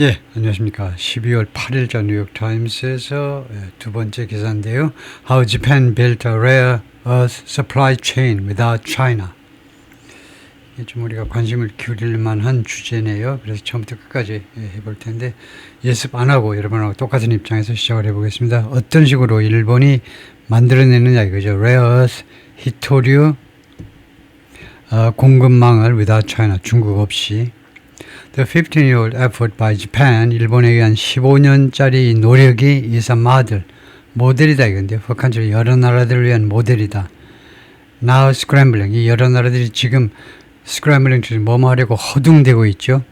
예, 안녕하십니까. 12월 8일자 뉴욕타임스에서 예, 두 번째 기사인데요. How Japan built a rare earth supply chain without China. 좀 우리가 관심을 기울일 만한 주제네요. 그래서 처음부터 끝까지 예, 해볼 텐데 예습 안 하고 여러분하고 똑같은 입장에서 시작을 해보겠습니다. 어떤 식으로 일본이 만들어내느냐 이거죠. rare earth 히토류 어, 공급망을 without China 중국 없이 The 15-year-old effort by Japan, 일본에 의한 15년짜리 노력이 is a model, 모델이다 이건데, 북한처럼 여러 나라들을 위한 모델이다. Now scrambling, 이 여러 나라들이 지금 scrambling, 뭐뭐 하려고 허둥대고 있죠.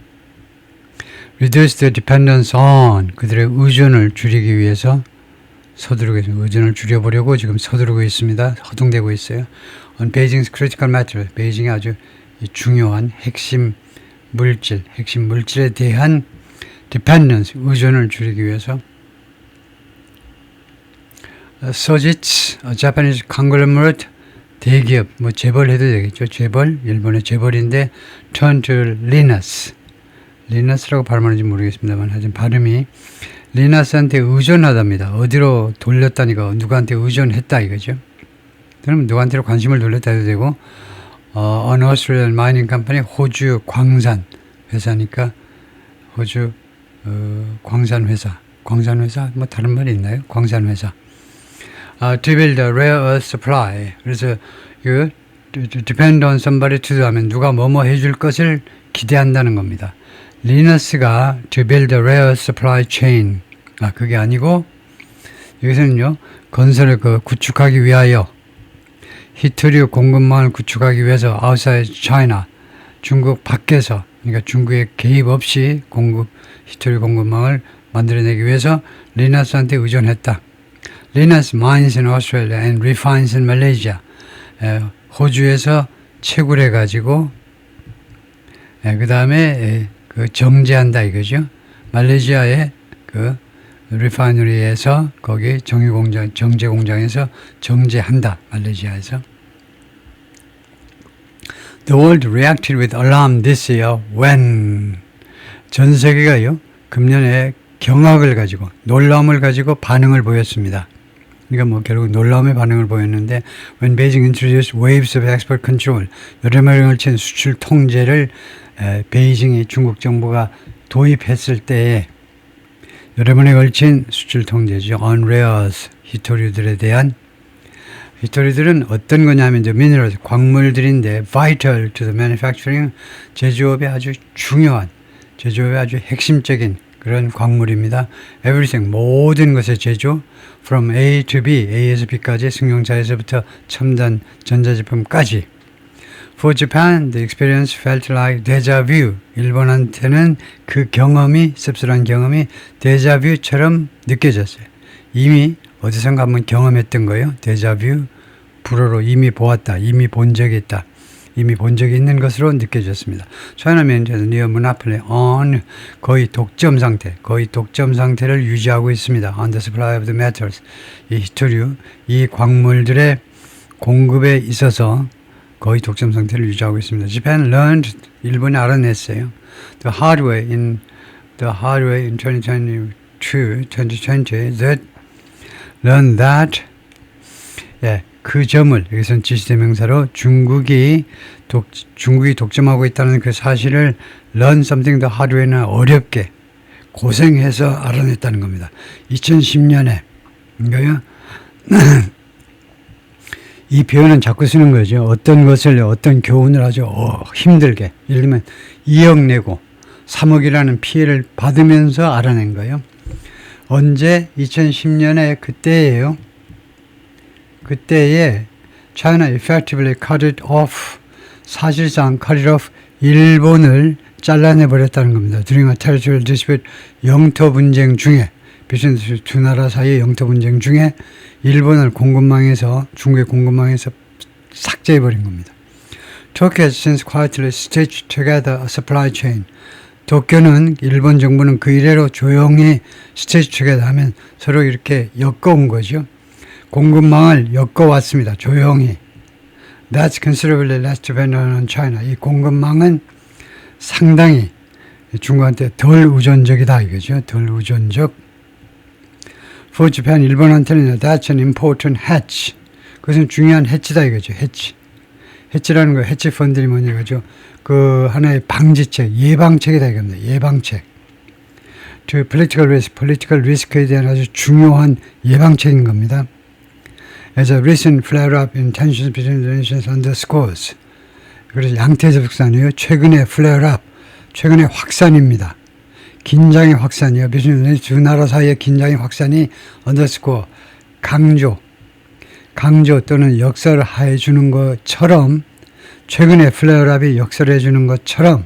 Reduce the dependence on, 그들의 의존을 줄이기 위해서 서두르고 있습니다. 의존을 줄여보려고 지금 서두르고 있습니다. 허둥대고 있어요. On Beijing's critical matter, 베이징의 아주 이 중요한 핵심 물질, 핵심 물질에 대한 dependence, 의존을 줄이기 위해서 소지츠, Japanese conglomerate 대기업, 뭐 재벌 해도 되겠죠. 재벌, 일본의 재벌인데 turn to Linus, 리너스라고 발음하는지 모르겠습니다만 하여튼 발음이 리너스한테 의존하답니다. 어디로 돌렸다니까 누구한테 의존했다 이거죠. 그럼 누구한테 관심을 돌렸다 해도 되고 어, Australian Mining Company 호주 광산 회사니까 호주 어, 광산 회사 광산 회사 뭐 다른 말이 있나요? 광산 회사 아, to build a rare earth supply 그래서 그 depend on somebody to do 하면 누가 뭐뭐 해줄 것을 기대한다는 겁니다. 리너스가 to build a rare earth supply chain 아 그게 아니고 여기서는요 건설을 그 구축하기 위하여 히토류 공급망을 구축하기 위해서 outside China 중국 밖에서 그러니까 중국의 개입 없이 공급 히토류 공급망을 만들어내기 위해서 리나스한테 의존했다. 리나스 mines in Australia and refines 호주에서 채굴해 가지고 그 다음에 그 정제한다 이거죠. 말레이시아의 그 리파이너리에서 거기 정유 공장 정제 공장에서 정제한다 말레이시아에서 The world reacted with alarm this year when 전 세계가요 금년에 경악을 가지고 놀라움을 가지고 반응을 보였습니다. 그러니까 뭐 결국 놀라움의 반응을 보였는데 when Beijing introduced waves of export control 여러 명을 걸친 수출 통제를 에, 베이징이 중국 정부가 도입했을 때에 여러 번에 걸친 수출 통제죠. on rares 히토류들에 대한 히토리들은 어떤 거냐면 이제 미네랄 광물들인데 vital to the manufacturing 제조업에 아주 중요한 제조업에 아주 핵심적인 그런 광물입니다. everything 모든 것의 제조 from A to B A에서 B까지 승용차에서부터 첨단 전자제품까지 For Japan, the experience felt like deja vu. 일본한테는 그 경험이 씁쓸한 경험이 데자뷰처럼 느껴졌어요. 이미 어디선가 한번 경험했던 거예요. 데자뷰, 불어로 이미 보았다, 이미 본 적이 있다, 이미 본 적이 있는 것으로 느껴졌습니다. China maintains near monopoly on 거의 독점 상태, 거의 독점 상태를 유지하고 있습니다. On the supply of the metals, 이 히토류, 이 광물들의 공급에 있어서 거의 독점 상태를 유지하고 있습니다. Japan learned, 일본이 알아냈어요. The hard way in the hard way in 2022, 2020 that learn that 예, 그 점을 여기서는 지시대명사로 중국이 독, 중국이 독점하고 있다는 그 사실을 learn something hard way는 어렵게 고생해서 알아냈다는 겁니다. 2010년에 그러니까요. 이 표현은 자꾸 쓰는 거죠. 어떤 것을 어떤 교훈을 아주 어, 힘들게 예를 들면 2억 내고 3억이라는 피해를 받으면서 알아낸 거예요. 언제 2010년에 그때예요. 그때에 China effectively cut it off 사실상 cut it off 일본을 잘라내 버렸다는 겁니다. During a territorial dispute 영토 분쟁 중에 비슷한 두 나라 사이의 영토 분쟁 중에 일본을 공급망에서 중국의 공급망에서 삭제해 버린 겁니다. Tokyo has since quietly stitched together a supply chain. 도쿄는 일본 정부는 그 이래로 조용히 stitch together 하면 서로 이렇게 엮어온 거죠. 공급망을 엮어왔습니다. 조용히. That's considerably less dependent on China. 이 공급망은 상당히 중국한테 덜 우존적이다 이거죠. 덜 우존적. For Japan, 일본한테는 that's an important hatch. 그것은 중요한 해치다 이거죠. 해치. 해치라는 거 해치 펀드이 뭐냐 이거죠. 그 하나의 방지책, 예방책이다 이겁니다. 예방책. 저 political risk, political risk에 대한 아주 중요한 예방책인 겁니다. As a recent flare-up in tensions between the nations underscores. 그래서 양태접속사네요. 최근의 flare-up, 최근의 확산입니다. 긴장의 확산이요. between 두 나라 사이의 긴장의 확산이 underscore, 강조, 강조 또는 역설을 하해 주는 것처럼 최근에 플레어랍이 역설해 주는 것처럼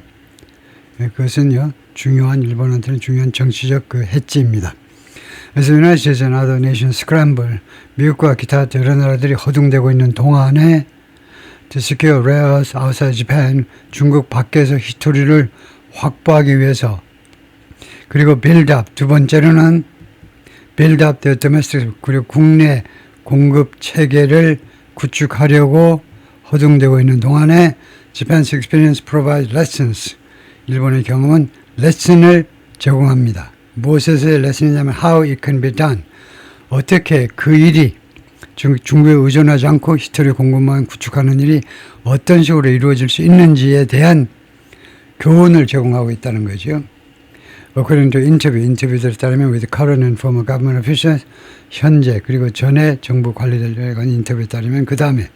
예, 그것은요 중요한 일본한테는 중요한 정치적 그 해지입니다. 그래서 and other nations scramble 미국과 기타 여러 나라들이 허둥대고 있는 동안에 rare earths outside Japan 중국 밖에서 히토리를 확보하기 위해서 그리고 up 두 번째로는 up the domestic 그리고 국내 공급 체계를 구축하려고 허둥대고 있는 동안에 Japan's experience provides lessons. 일본의 경험은 레슨을 제공합니다. 무엇에서의 레슨이냐면 how it can be done. 어떻게 그 일이 중, 중국에 의존하지 않고 히터리 공급만 구축하는 일이 어떤 식으로 이루어질 수 있는지에 대한 교훈을 제공하고 있다는 거죠. According to interview, 인터뷰들에 따르면 with current and former government officials, 현재 그리고 전에 정부 관리들에 관한 인터뷰에 따르면 그 다음에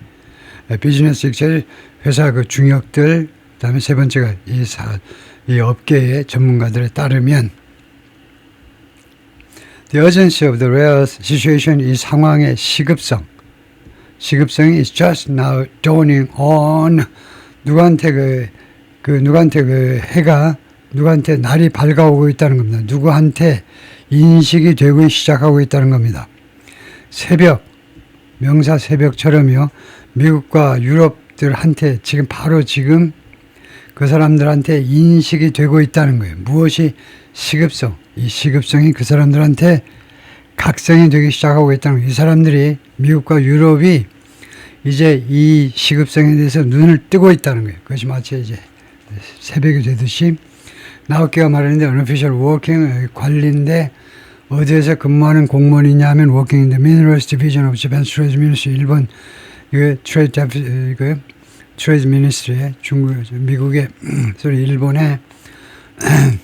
비즈니스 익셀 회사 그 중역들 그다음에 세 번째가 이, 사, 이 업계의 전문가들에 따르면 The urgency of the rare situation 이 상황의 시급성 시급성이 is just now dawning on 누구한테 그, 그 누구한테 그 해가 누구한테 날이 밝아오고 있다는 겁니다. 누구한테 인식이 되고 시작하고 있다는 겁니다. 새벽, 명사 새벽처럼요. 미국과 유럽들한테 지금 바로 지금 그 사람들한테 인식이 되고 있다는 거예요. 무엇이 시급성, 이 시급성이 그 사람들한테 각성이 되기 시작하고 있다는 거예요. 이 사람들이 미국과 유럽이 이제 이 시급성에 대해서 눈을 뜨고 있다는 거예요. 그것이 마치 이제 새벽이 되듯이 나우키가 말하는데 unofficial working 관리인데 어디에서 근무하는 공무원이냐 하면 working in the minerals division of Japan Trade Ministry 일본 이거 트레이드 이거 트레이드 미니스트리의 중국 미국의 소리 일본의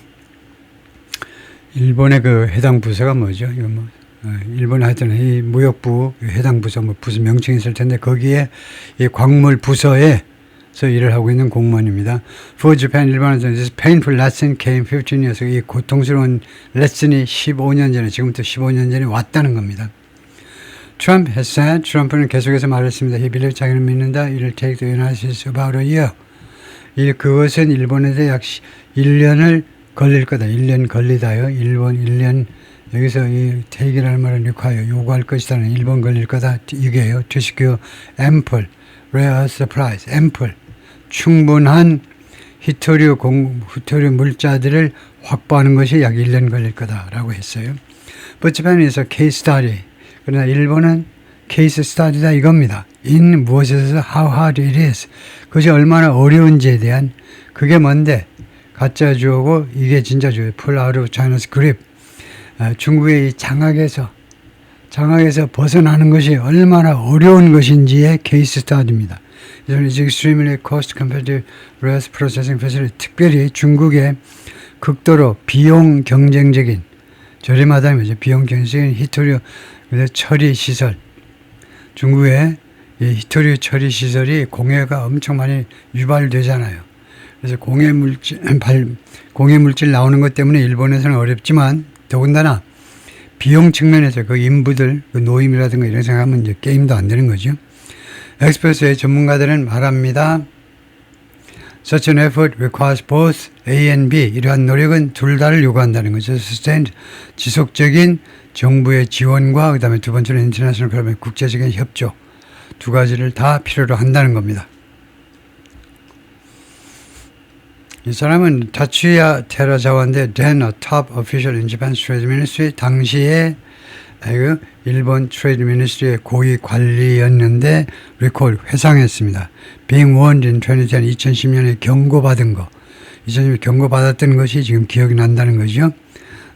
일본의 그 해당 부서가 뭐죠? 이거 뭐 어, 일본 하여튼 이 무역부 해당 부서 뭐 무슨 명칭이 있을 텐데 거기에 이 광물 부서에 서 일을 하고 있는 공무원입니다. For Japan 일본에서 this painful lesson came 15 years 이 고통스러운 레슨이 15년 전에 지금부터 15년 전에 왔다는 겁니다. Trump has said 트럼프는 계속해서 말했습니다. He believes 자기는 믿는다. It'll take the United States about a year. 이 그것은 일본에서 약 1년을 걸릴 거다. 1년 걸리다요. 일본 1년 여기서 이 take이라는 말은 require 요구할 것이다는 일본 걸릴 거다. 이게요. secure ample rare supplies, ample 충분한 히토류 공, 히토류 물자들을 확보하는 것이 약 1년 걸릴 거다라고 했어요. Is a case study. 그러나 일본은 케이스 스타디다 이겁니다. in 무엇에서 how hard it is. 그것이 얼마나 어려운지에 대한 그게 뭔데 가짜 주어고 이게 진짜 주어. pull out of China's grip. 아, 중국의 이 장악에서 장악에서 벗어나는 것이 얼마나 어려운 것인지의 케이스 스타디입니다. 이는 extremely cost competitive rice processing facility. 특별히 중국의 극도로 비용 경쟁적인 저렴하다는 거죠. 비용 경쟁적인 히토류 처리 시설. 중국의 이 히토류 처리 시설이 공해가 엄청 많이 유발되잖아요. 그래서 공해 물질, 발, 공해 물질 나오는 것 때문에 일본에서는 어렵지만 더군다나 비용 측면에서 그 인부들, 그 노임이라든가 이런 생각하면 이제 게임도 안 되는 거죠. 엑스프레스의 전문가들은 말합니다. Such an effort requires both A and B. 이러한 노력은 둘 다를 요구한다는 거죠. Sustained, 지속적인 정부의 지원과 그 다음에 두 번째는 인터내셔널 그러면 국제적인 협조 두 가지를 다 필요로 한다는 겁니다. 이 사람은 다치야 테라자와인데 then a top official in Japan's trade ministry 당시에 그 일본 트레이드 미니스트리의 고위 관리였는데 리콜 회상했습니다. being warned in 2010 2010년에 경고받은 거 이사님이 경고받았던 것이 지금 기억이 난다는 거죠.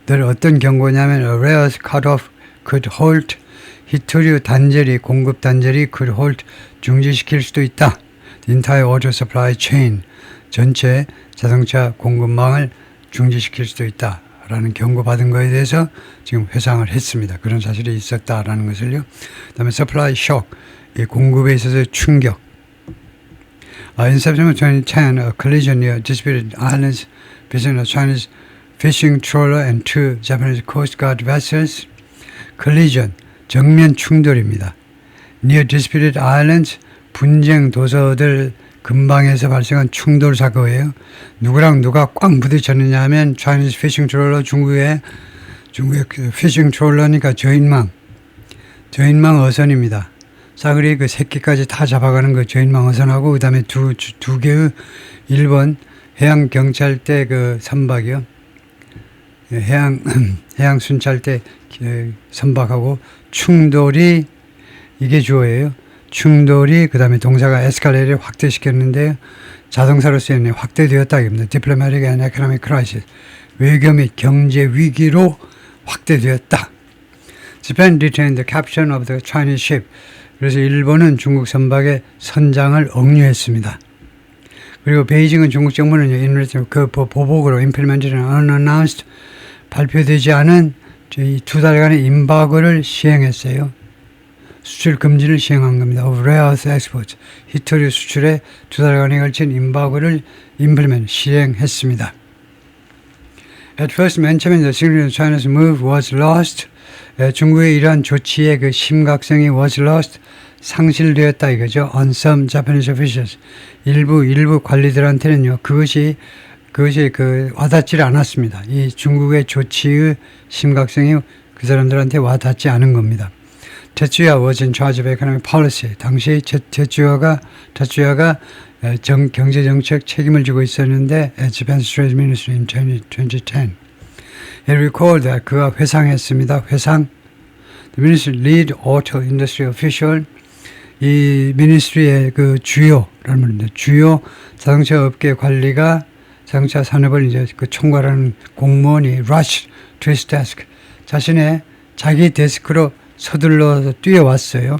늘 어떤 경고냐면 a rare cut-off could halt 히토류 단절이 공급 단절이 could halt 중지시킬 수도 있다. Entire auto supply chain 전체 자동차 공급망을 중지시킬 수도 있다. 라는 경고받은 거에 대해서 지금 회상을 했습니다. 그런 사실이 있었다라는 것을요. 그 다음에 supply shock, 이 공급에 있어서 충격. Uh, in September 2010, a collision near disputed islands between a Chinese fishing trawler and two Japanese Coast Guard vessels. collision, 정면 충돌입니다. near disputed islands, 분쟁 도서들 근방에서 발생한 충돌 사고예요. 누구랑 누가 꽉 부딪혔느냐 하면 Chinese fishing trawler 중국의 중국의 그 fishing trawler니까 저인망 저인망 어선입니다. 싸그리 그 새끼까지 다 잡아가는 그 저인망 어선하고 그다음에 두 두 개의 일본 해양 경찰대 그 선박이요. 예, 해양 해양 순찰대 그 선박하고 충돌이 이게 주어예요. 충돌이 그다음에 동사가 에스컬레이를 확대시켰는데 자동사로 쓰이는 확대되었다 이겁니다. Diplomatic and Economic Crisis 외교 및 경제 위기로 확대되었다. Japan retained the captain of the Chinese ship. 그래서 일본은 중국 선박의 선장을 억류했습니다. 그리고 베이징은 중국 정부는 인레트 그 보- 보복으로 implemented and unannounced 발표되지 않은 이두 달간의 임박을 시행했어요. 수출 금지를 시행한 겁니다. of rare earth exports. 히토류 수출에 두 달간에 걸친 임박을 implement 시행했습니다. At first, 맨 처음에 the significance of China's move was lost. 에, 중국의 이러한 조치의 그 심각성이 was lost. 상실되었다 이거죠. On some Japanese officials. 일부 일부 관리들한테는요. 그것이 그것이 그 와닿지 않았습니다. 이 중국의 조치의 심각성이 그 사람들한테 와닿지 않은 겁니다. In charge of economic policy. 당시 테츠야가 에, 정, 경제 정책 책임을 지고 있었는데 에, Japan's Trade Ministry in 20, 2010. He recalled that 그가 회상했습니다. 회상. The ministry lead auto industry official. 이 미니스트리의 그 주요라는 말인데 주요 자동차 업계 관리가 자동차 산업을 이제 그 총괄하는 공무원이 rush to his desk 자신의 자기 데스크로 서둘러서 뛰어왔어요.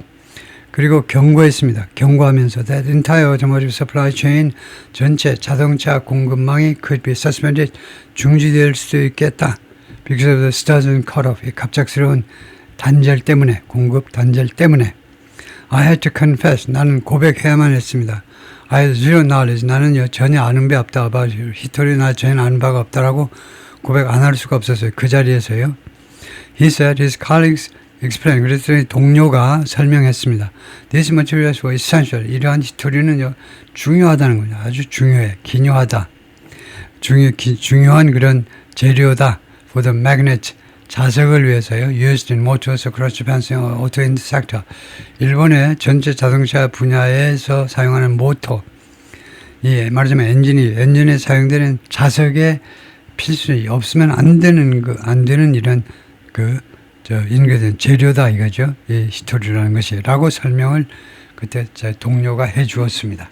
그리고 경고했습니다. 경고하면서 that entire automotive supply chain 전체 자동차 공급망이 could be suspended 중지될 수도 있겠다. because of the sudden cut off 이 갑작스러운 단절 때문에 공급 단절 때문에 I had to confess 나는 고백해야만 했습니다. I had zero knowledge 나는요 전혀 아는 바 없다 about 히토리 나 전혀 아는 바가 없다라고 고백 안 할 수가 없었어요. 그 자리에서요. He said his colleagues explained. 그랬더니 동료가 설명했습니다. These materials were essential. 이러한 히토리는요 중요하다는 거죠. 아주 중요해, 기묘하다. 중요, 기, 중요한 그런 재료다. For the magnet 자석을 위해서요. Used in motors across Japan's auto sector. 일본의 전체 자동차 분야에서 사용하는 모터. 예, 말하자면 엔진이 엔진에 사용되는 자석의 필수 없으면 안 되는 그 안 되는 이런 그 저 인계된 재료다 이거죠. 이 히토리라는 것이라고 설명을 그때 제 동료가 해 주었습니다.